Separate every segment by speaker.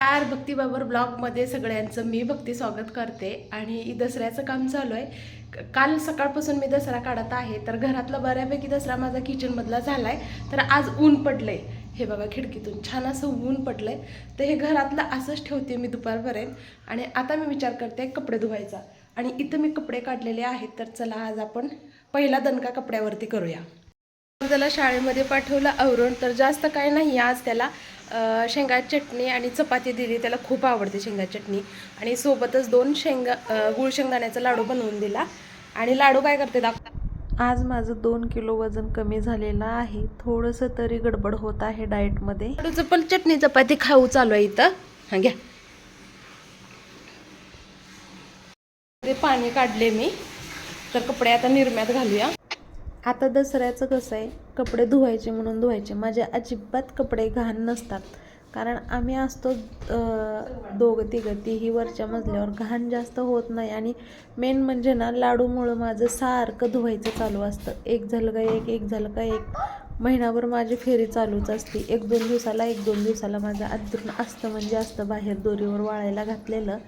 Speaker 1: चार भक्ती बाबर ब्लॉगमध्ये सगळ्यांचं मी भक्ती स्वागत करते आणि दसऱ्याचं काम चालू आहे. काल सकाळपासून मी दसरा काढत आहे तर घरातला बऱ्यापैकी दसरा माझा किचनमधला झाला आहे तर आज ऊन पडलंय. हे बघा खिडकीतून छान असं ऊन पडलंय. तर हे घरातलं असंच ठेवते मी दुपारपर्यंत. आणि आता मी विचार करते कपडे धुवायचा. आणि इथं मी कपडे काढलेले आहेत तर चला आज आपण पहिला दणका कपड्यावरती करूया. त्याला शाळेमध्ये पाठवलं आवरून तर जास्त काय नाही आज त्याला अं, शेंगाची चटणी आणि चपाती दिली. त्याला खूप आवडते शेंगाची चटणी. आणि सोबतच दोन शेंगा गुळ शेंगदाण्याचा लाडू बनवून दिला. आणि लाडू काय करते दाखव. आज माझं दोन किलो वजन कमी झालेलं आहे. थोडंसं तरी गडबड होत आहे डाएटमध्ये. लाडूचं पण चटणी चपाती खाऊ चालू आहे इथं. हां घ्या. ते पाणी काढले मी. तर कपडे आता निरम्यात घालूया. आता दसऱ्याचं कसं आहे कपडे धुवायचे म्हणून धुवायचे. माझे अजिबात कपडे घाण नसतात. कारण आम्ही असतो दोघं तिघं तीही वरच्या मजल्यावर. घाण जास्त होत नाही. आणि मेन म्हणजे ना लाडूमुळं माझं सारखं धुवायचं चालू असतं. एक झालं का एक एक झालं का एक. महिनाभर माझी फेरी चालूच असते. एक दोन दिवसाला एक दोन दिवसाला माझं अजून असतं म्हणजे असतं बाहेर दोरीवर वाळायला घातलेलं.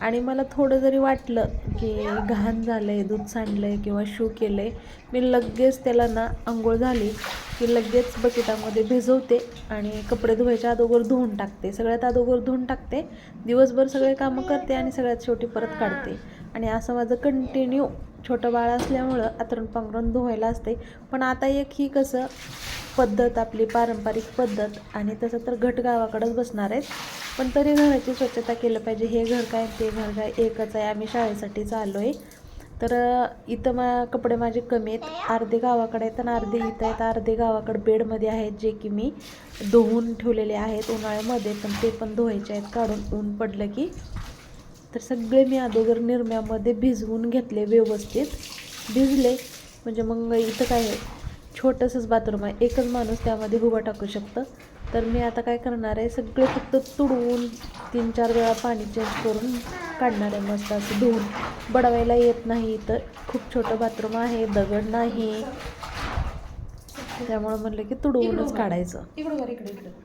Speaker 1: आणि मला थोडं जरी वाटलं की घाण झालं आहे दूध सांडलं आहे किंवा शू केलं आहे मी लगेच त्याला ना आंघोळ झाली की लगेच बकेटामध्ये भिजवते आणि कपडे धुवायच्या अगोदर धुवून टाकते. सगळ्यात अगोदर धुवून टाकते दिवसभर सगळे कामं करते आणि सगळ्यात शेवटी परत काढते. आणि असं माझं कंटिन्यू छोटं बाळ असल्यामुळं आतरण पांघरून धुवायला असते. पण आता एक ही कसं पद्धत आपली पारंपरिक पद्धत आणि तसं तर घट गावाकडंच बसणार आहेत. पण तरी घराची स्वच्छता केलं पाहिजे. हे घर काय ते घर काय एकच आहे. आम्ही शाळेसाठी चाललो आहे तर इथं मा कपडे माझे कमी आहेत. अर्धे गावाकडे आहेत आणि अर्धे इथं आहेत. अर्धे गावाकडे बेडमध्ये आहेत जे की मी धुवून ठेवलेले आहेत उन्हाळ्यामध्ये पण ते पण धुवायचे आहेत. काढून ऊन पडलं की. तर सगळे मी अगोदर निरम्यामध्ये भिजवून घेतले व्यवस्थित. भिजले. म्हणजे मग इथं काय आहे? छोटंसंच बाथरूम आहे. एकच माणूस त्यामध्ये उभा टाकू शकतं. तर मी आता काय करणार आहे सगळे फक्त तुडवून तीन चार वेळा पाणी चेंज करून काढणार आहे मस्त असं धुवून. बडवायला येत नाही इथं खूप छोटं बाथरूम आहे दगड नाही. त्यामुळे म्हणलं की तुडवूनच काढायचं.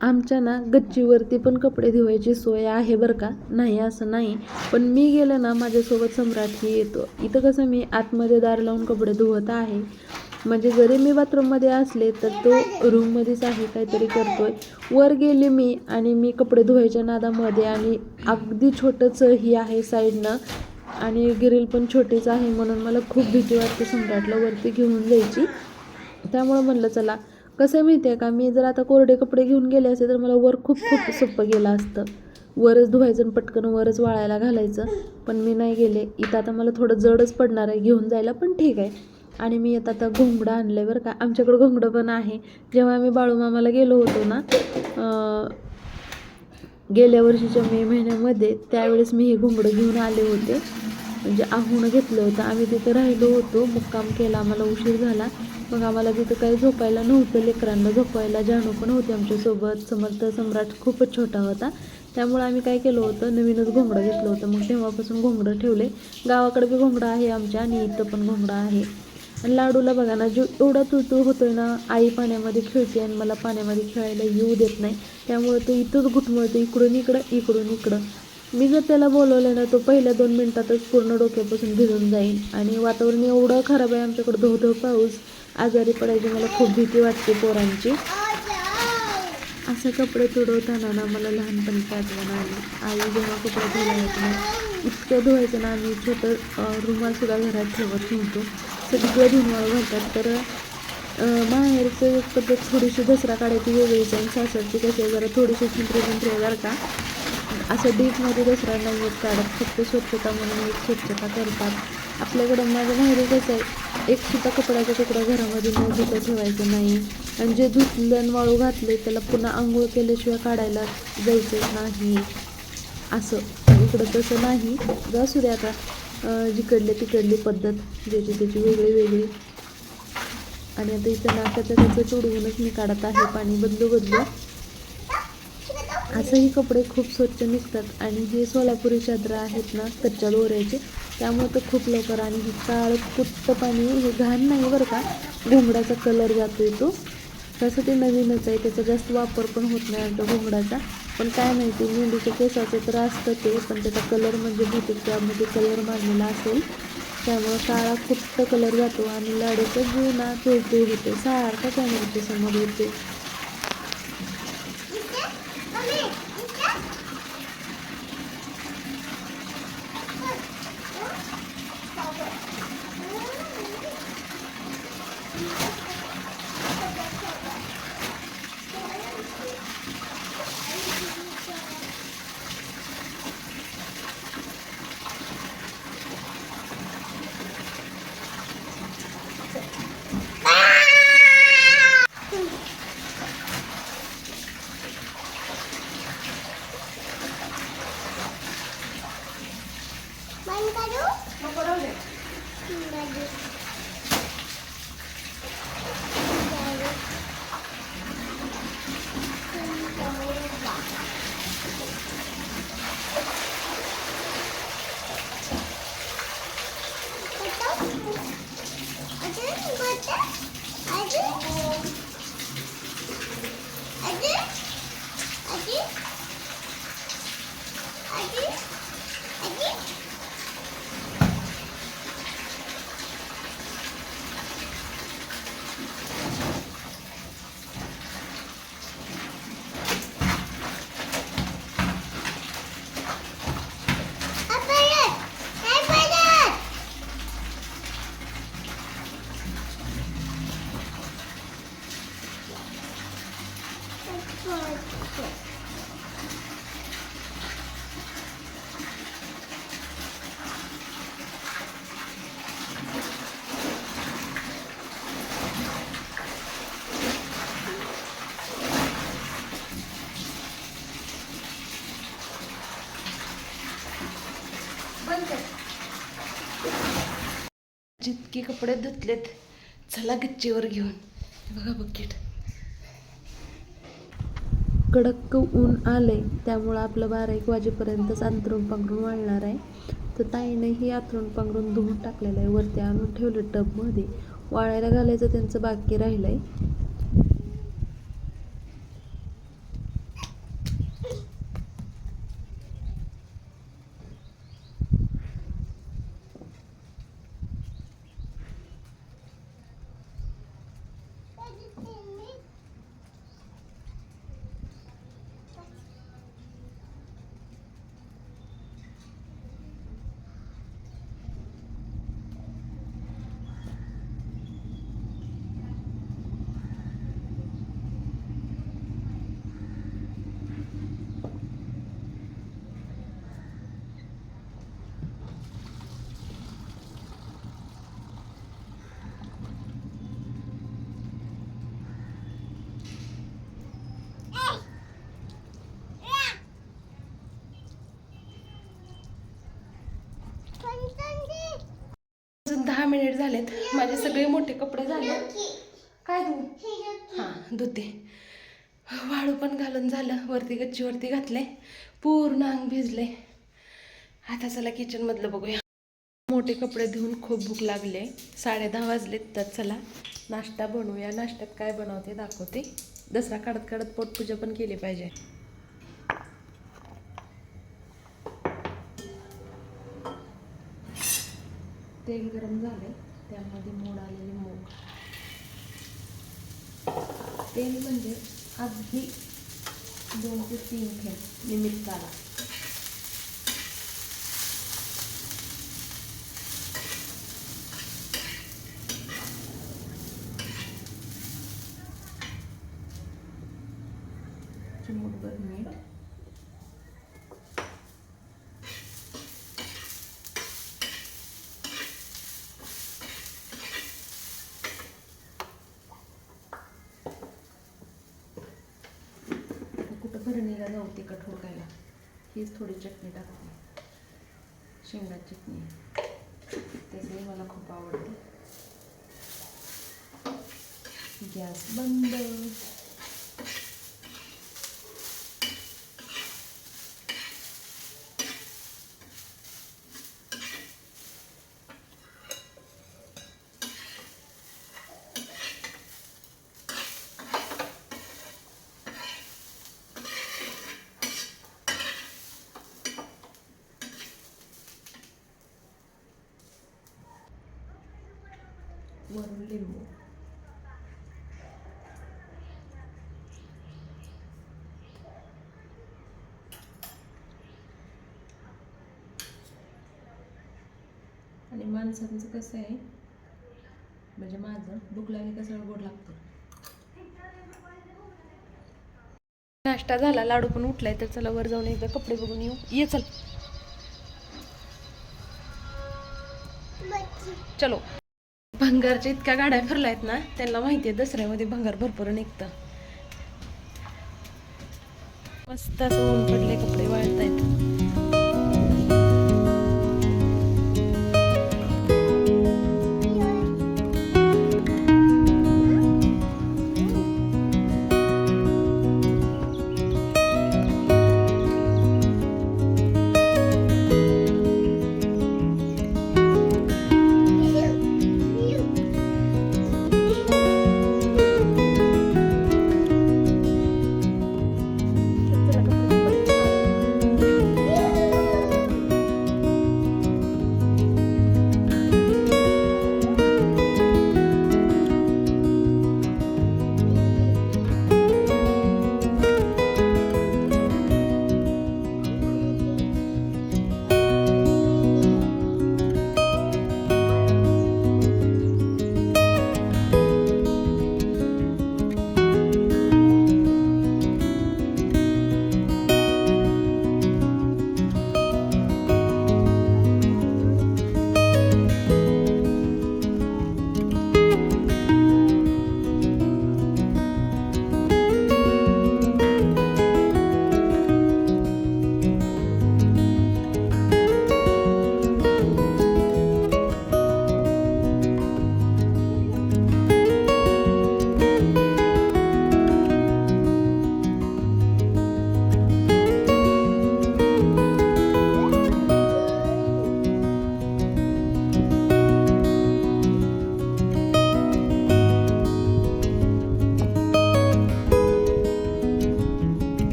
Speaker 2: आमच्या ना गच्चीवरती पण कपडे धुवायची सोय आहे बरं का? नाही असं नाही. पण मी गेलं ना माझ्यासोबत सम्राटही येतो. इथं कसं मी आतमध्ये दार लावून कपडे धुवत आहे. म्हणजे जरी मी बाथरूममध्ये असले तर तो रूममध्येच आहे काहीतरी करतोय. वर गेले मी आणि मी कपडे धुवायच्या नादामध्ये आणि अगदी छोटंच ही आहे साईडनं आणि गिरील पण छोटीच आहे म्हणून मला खूप भीती वाटते सम्राटला वरती घेऊन जायची. त्यामुळं म्हणलं चला. कसं आहे माहिती आहे का मी जर आता कोरडे कपडे घेऊन गेले असते तर मला वर खूप खूप सोपं गेलं असतं. वरच धुवायचं आणि पटकन वरच वाळायला घालायचं. पण मी नाही गेले. इथं आता मला थोडं जडच पडणार आहे घेऊन जायला पण ठीक आहे. आणि मी आता आता घोंगडं आणलं आहे बरं का. आमच्याकडं घोंगडं पण आहे. जेव्हा आम्ही बाळूमामाला गेलो होतो ना गेल्या वर्षीच्या मे महिन्यामध्ये त्यावेळेस मी हे घोंगडं घेऊन आले होते. म्हणजे आहुणं घेतलं होतं. आम्ही तिथं राहिलो होतो. मुक्काम केला. आम्हाला उशीर झाला. मग आम्हाला तिथं काही झोपायला नव्हतं. लेकरांना झोपायला जानू पण होते आमच्यासोबत. समर्थ सम्राट खूपच छोटा होता. त्यामुळे आम्ही काय केलं होतं? नवीनच घोंगडं घेतलं होतं. मग तेव्हापासून घोंगडं ठेवले गावाकडे बी घोंगडं आहे आमच्या आणि इथं पण घोंगडं आहे. आणि लाडूला बघा ना जो एवढा तुळतुळ होतोय ना आई पाण्यामध्ये खेळते आणि मला पाण्यामध्ये खेळायला येऊ देत नाही. त्यामुळे तो इथंच घुटमळतो इकडून इकडं इकडून इकडं. मी जर त्याला बोलवलं ना तो पहिल्या दोन मिनिटातच पूर्ण डोक्यापासून भिजून जाईल. आणि वातावरण एवढं खराब आहे आमच्याकडं धो धो पाऊस. आजारी पडायची मला खूप भीती वाटते पोरांची. असं कपडे तुडवताना ना मला लहानपणीची आठवण आली. आई जेव्हा कपडे धुवायचं ना इतकं धुवायचं ना आम्ही छोटं रुमालसुद्धा घरात ठेवत नव्हतो. सगळं धुणवाळं घालतात. तर बाहेरचं माहेरचं एक पद्धत थोडीशी दसरा काढायची वेगळीच आणि सासरची कशी आहे? जरा थोडीशी चिंत्री चिंत्री आहे का. असं डीपमध्ये दसरा नाही काढत. फक्त स्वच्छता म्हणून एक स्वच्छता करतात. आपल्याकडं माझं माहेरी कसं आहे? एक सुद्धा कपड्याचा तुकडा घरामध्ये न धुता ठेवायचं नाही. आणि जे धुतलं वाळू घातले त्याला पुन्हा आंघोळ केल्याशिवाय काढायला जायचं नाही. असं. इकडं तसं नाही. जा दे आता. जिकडली तिकडली पद्धत ज्याची त्याची वेगळी वेगळी. आणि आता इथं नाकाचं त्याचं तुडवूनच मी काढत आहे पाणी बदलू बदलू असंही कपडे खूप स्वच्छ निघतात आणि हे सोलापुरी चादरं आहेत ना कच्च्या दोऱ्याचे त्यामुळे तर खूप लवकर आणि हे काळं कुट्ट पाणी हे घाण नाही बरं का? घोंगडाचा कलर जातो तो. तसं ते नवीनच आहे त्याचा जास्त वापर पण होत नाही आमच्या घोंगडाचा पण काय माहिती मेंढीच्या केसाचे तर असतं ते पण त्याचा कलर म्हणजे बहुतेक त्यामध्ये कलर मारलेला असेल त्यामुळं काळा फक्त कलर जातो आणि लाडूचा जुना ना होते सारखा कॅमेराच्या समोर येते
Speaker 3: you.
Speaker 1: इतके कपडे धुतलेत. चला गच्चीवर घेऊन. बघा बकेट
Speaker 2: कडक ऊन आलंय त्यामुळं आपलं बारा एक वाजेपर्यंतच अंतरून पांघरून वाळणार आहे. तर ताईने ही अंतरून पांघरून धुवून टाकलेलं आहे. वरती आणून ठेवलं टबमध्ये. वाळायला घालायचं त्यांचं बाकी राहिलं आहे
Speaker 1: अजून दहा मिनिट झालेत. माझे सगळे मोठे कपडे झाले. काय तू हां धुते. वाळू पण घालून झालं. वरती गच्चीवरती घातले. पूर्ण अंग भिजले. आता चला किचनमधलं बघूया. मोठे कपडे धुवून खूप भूक लागले साडे दहा वाजलेत तर चला नाश्ता बनवूया. नाश्त्यात काय बनवते दाखवते. दसरा काढत काढत पोटपूजा पण केली पाहिजे. तेल गरम झालं त्यामध्ये मोड आलेले मूग तेल म्हणजे अगदी दोन ते तीन थेंब निमित्ताला चिमूटभर मीठ कुठं भरणीला जाऊ तिखट हुडकायला हीच थोडी चटणी टाकते. शेंगा चटणी. त्याचंही मला खूप आवडते. गॅस बंद. वरून लिंबू. आणि माणसांचं कसं आहे म्हणजे माझं भूक लागली का सगळं गोड लागतं. नाश्ता झाला लाडू पण उठलाय तर चला वर जाऊन एकदा कपडे बघून येऊ. ये चल. चलो. भंगारच्या इतक्या गाड्या फिरल्यात ना त्यांना माहिती आहे दसऱ्यामध्ये भंगार भरपूर निघतं. मस्त असं ऊन पडले कपडे वाळतायत.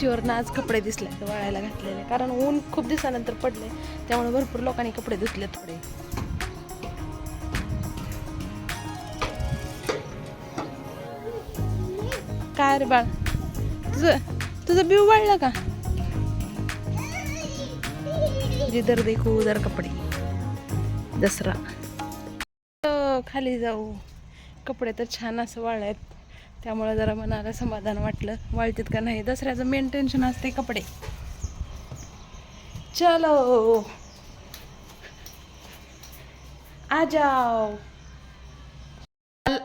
Speaker 1: गच्चीवरनं आज कपडे दिसले वाळायला घातलेले. कारण ऊन खूप दिवसानंतर पडले त्यामुळे भरपूर लोकांनी कपडे धुतले थोडे. काय रे बाळ? तुझं तुझं बिव वाढलं का? जिधर देखू उधर कपडे. दसरा. खाली जाऊ. कपडे तर छान असं वाळलेत. त्यामुळे जरा मनाला समाधान वाटलं. वाळतीत का नाही? दसऱ्याचं मेन टेन्शन असते कपडे. चलो. आ जाओ.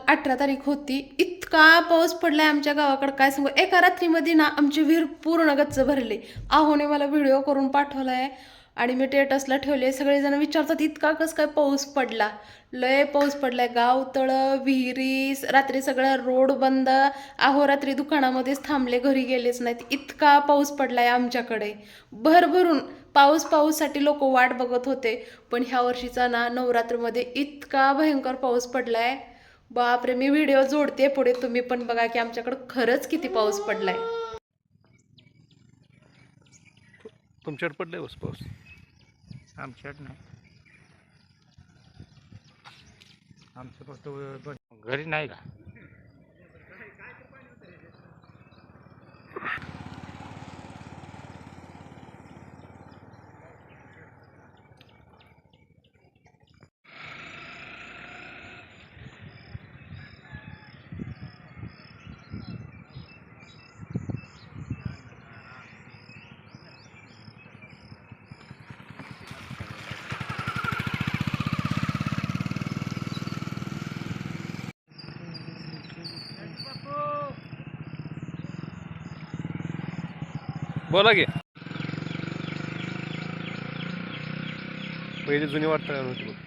Speaker 1: अठरा तारीख होती. इतका पाऊस पडलाय आमच्या गावाकडे. काय सांगू? एका रात्रीमध्ये ना आमची विहीर पूर्ण गच्च भरली. आहोने मला व्हिडिओ करून पाठवलाय. आणि मी टेटसला ठेवले सगळेजण विचारतात इतका कस काय पाऊस पडला? लय पाऊस पडलाय गाव तळं विहिरी रात्री सगळा रोड बंद अहोरात्री दुकानामध्येच थांबले घरी गेलेच नाहीत. इतका पाऊस पडलाय आमच्याकडे. भरभरून पाऊस पाऊससाठी लोक वाट बघत होते पण ह्या वर्षीचा ना नवरात्रमध्ये इतका भयंकर पाऊस पडलाय. बापरे मी व्हिडिओ जोडते पुढे तुम्ही पण बघा की आमच्याकडे खरंच किती पाऊस पडलाय.
Speaker 4: तुमच्याकडे पडलाय बस पाऊस?
Speaker 5: आमच्यात नाही. आमचं फक्त घरी नाही का?
Speaker 4: बोला की. पहिली जुनी वाटतं होती बघ.